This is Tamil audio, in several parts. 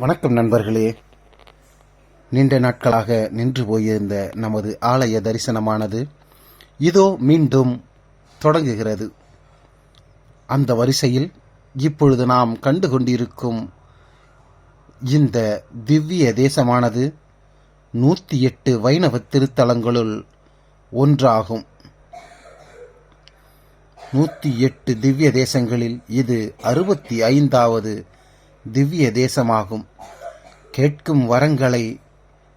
வணக்கம் நண்பர்களே. நீண்ட நாட்களாக நின்று போயிருந்த நமது ஆலய தரிசனமானது இதோ மீண்டும் தொடங்குகிறது. அந்த வரிசையில் இப்பொழுது நாம் கண்டு கொண்டிருக்கும் இந்த திவ்ய தேசமானது நூற்றி எட்டு வைணவ திருத்தலங்களுள் ஒன்றாகும். நூற்றி எட்டு திவ்ய தேசங்களில் இது அறுபத்தி ஐந்தாவது திவ்ய தேசமாகும். கேட்கும் வரங்களை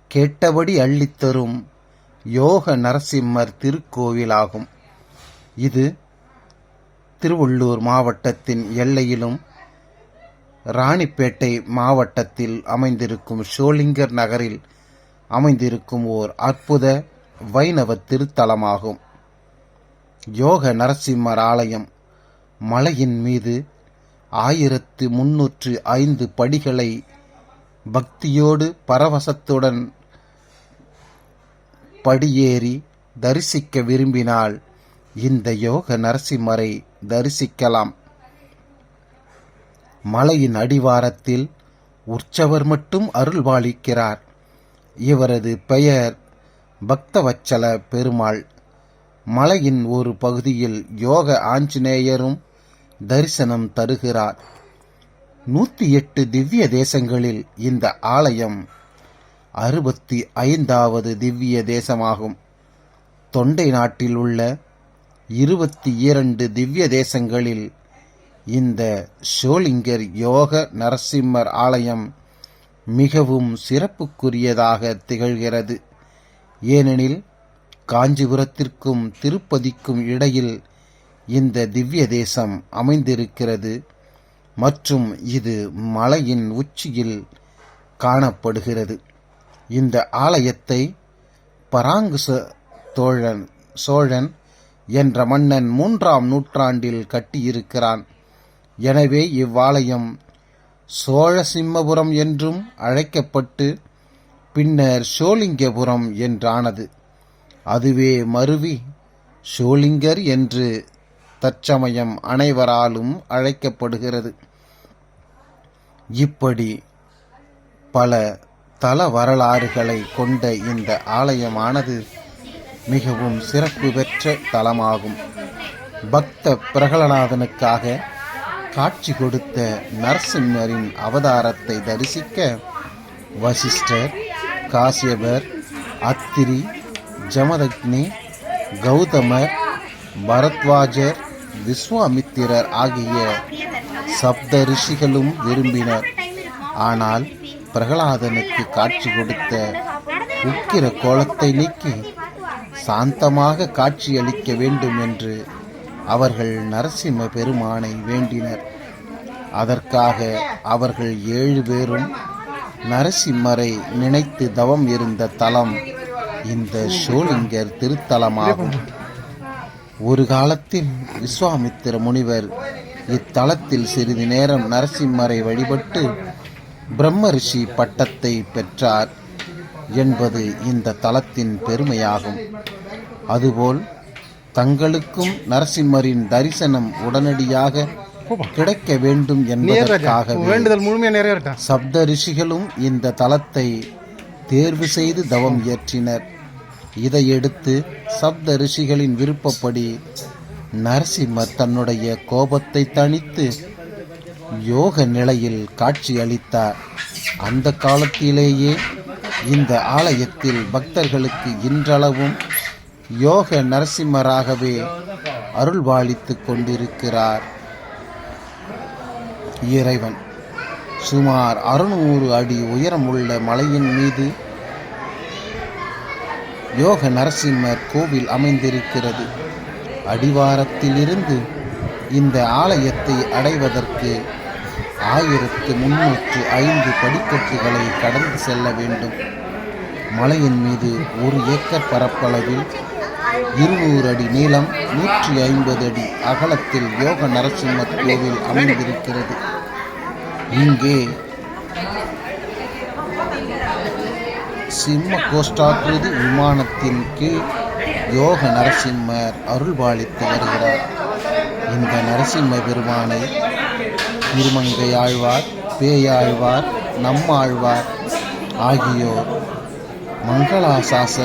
கேட்டபடி அள்ளித்தரும் யோக நரசிம்மர் திருக்கோவிலாகும். இது திருவள்ளூர் மாவட்டத்தின் எல்லையிலும் ராணிப்பேட்டை மாவட்டத்தில் அமைந்திருக்கும் ஷோலிங்கர் நகரில் அமைந்திருக்கும் ஓர் அற்புத வைணவ திருத்தலமாகும். யோக நரசிம்மர் ஆலயம் மலையின் மீது ஆயிரத்து முன்னூற்று ஐந்து படிகளை பக்தியோடு பரவசத்துடன் படியேறி தரிசிக்க விரும்பினால் இந்த யோக நரசிம்மரை தரிசிக்கலாம். மலையின் அடிவாரத்தில் உற்சவர் மட்டும் அருள்பாலிக்கிறார் இவரது பெயர் பக்தவச்சல பெருமாள். மலையின் ஒரு பகுதியில் யோக ஆஞ்சநேயரும் தரிசனம் தருகிறார். நூற்றி எட்டு திவ்ய தேசங்களில் இந்த ஆலயம் அறுபத்தி ஐந்தாவது திவ்ய தேசமாகும். தொண்டை நாட்டில் உள்ள இருபத்தி இரண்டு திவ்ய தேசங்களில் இந்த ஷோலிங்கர் யோக நரசிம்மர் ஆலயம் மிகவும் சிறப்புக்குரியதாக திகழ்கிறது. ஏனெனில் காஞ்சிபுரத்திற்கும் திருப்பதிக்கும் இடையில் இந்த திவ்ய தேசம் அமைந்திருக்கிறது மற்றும் இது மலையின் உச்சியில் காணப்படுகிறது. இந்த ஆலயத்தை பராங்குச தோழன் சோழன் என்ற மன்னன் மூன்றாம் நூற்றாண்டில் கட்டியிருக்கிறான். எனவே இவ்வாலயம் சோழசிம்மபுரம் என்றும் அழைக்கப்பட்டு பின்னர் ஷோலிங்கபுரம் என்றானது. அதுவே மருவி ஷோலிங்கர் என்று தற்சமயம் அனைவராலும் அழைக்கப்படுகிறது. இப்படி பல தல வரலாறுகளை கொண்ட இந்த ஆலயமானது மிகவும் சிறப்பு பெற்ற தலமாகும். பக்த பிரகலநாதனுக்காக காட்சி கொடுத்த நரசிம்மரின் அவதாரத்தை தரிசிக்க வசிஷ்டர் காசியபர் அத்திரி ஜமதக்னி கௌதமர் பரத்வாஜர் விஸ்வாமித்திரர் ஆகிய சப்த ரிஷிகளும் விரும்பினர். ஆனால் பிரகலாதனுக்கு காட்சி கொடுத்த உக்கிர கோலத்தை நீக்கி சாந்தமாக காட்சியளிக்க வேண்டும் என்று அவர்கள் நரசிம்ம பெருமானை வேண்டினர். அதற்காக அவர்கள் ஏழு பேரும் நரசிம்மரை நினைத்து தவம் இருந்த தலம் இந்த ஷோலிங்கர் திருத்தலமாகும். ஒரு காலத்தில் விஸ்வாமித்திர முனிவர் இத்தலத்தில் சிறிது நேரம் நரசிம்மரை வழிபட்டு பிரம்ம ரிஷி பட்டத்தை பெற்றார் என்பது இந்த தலத்தின் பெருமையாகும். அதுபோல் தங்களுக்கும் நரசிம்மரின் தரிசனம் உடனடியாக கிடைக்க வேண்டும் என்பதற்காகவே வேண்டுதல் முழுமையாக நிறைவேறட்டா? சப்த ரிஷிகளும் இந்த தலத்தை தேர்வு செய்து தவம் இயற்றினர். இதையடுத்து சப்த ரிஷிகளின் விருப்பப்படி நரசிம்மர் தன்னுடைய கோபத்தை தணித்து யோக நிலையில் காட்சி அளித்தார். அந்த காலத்திலேயே இந்த ஆலயத்தில் பக்தர்களுக்கு இன்றளவும் யோக நரசிம்மராகவே அருள்பாலித்துக் கொண்டிருக்கிறார். இறைவன் சுமார் அறுநூறு அடி உயரமுள்ள மலையின் மீது யோக நரசிம்மர் கோவில் அமைந்திருக்கிறது. அடிவாரத்திலிருந்து இந்த ஆலயத்தை அடைவதற்கு ஆயிரத்து முன்னூற்று ஐந்து படிக்கட்டுகளை கடந்து செல்ல வேண்டும். மலையின் மீது ஒரு ஏக்கர் பரப்பளவில் இருநூறு அடி நீளம் நூற்றி ஐம்பது அடி அகலத்தில் யோக நரசிம்மர் கோவில் அமைந்திருக்கிறது. இங்கே சிம்ம கோஷ்டாகிருதி விமானத்தின் கீழ் யோக நரசிம்மர் அருள்பாலித்து வருகிறார். இந்த நரசிம்ம பெருமானை திருமங்கையாழ்வார் பேயாழ்வார் நம்மாழ்வார் ஆகியோர் மங்களாசாசன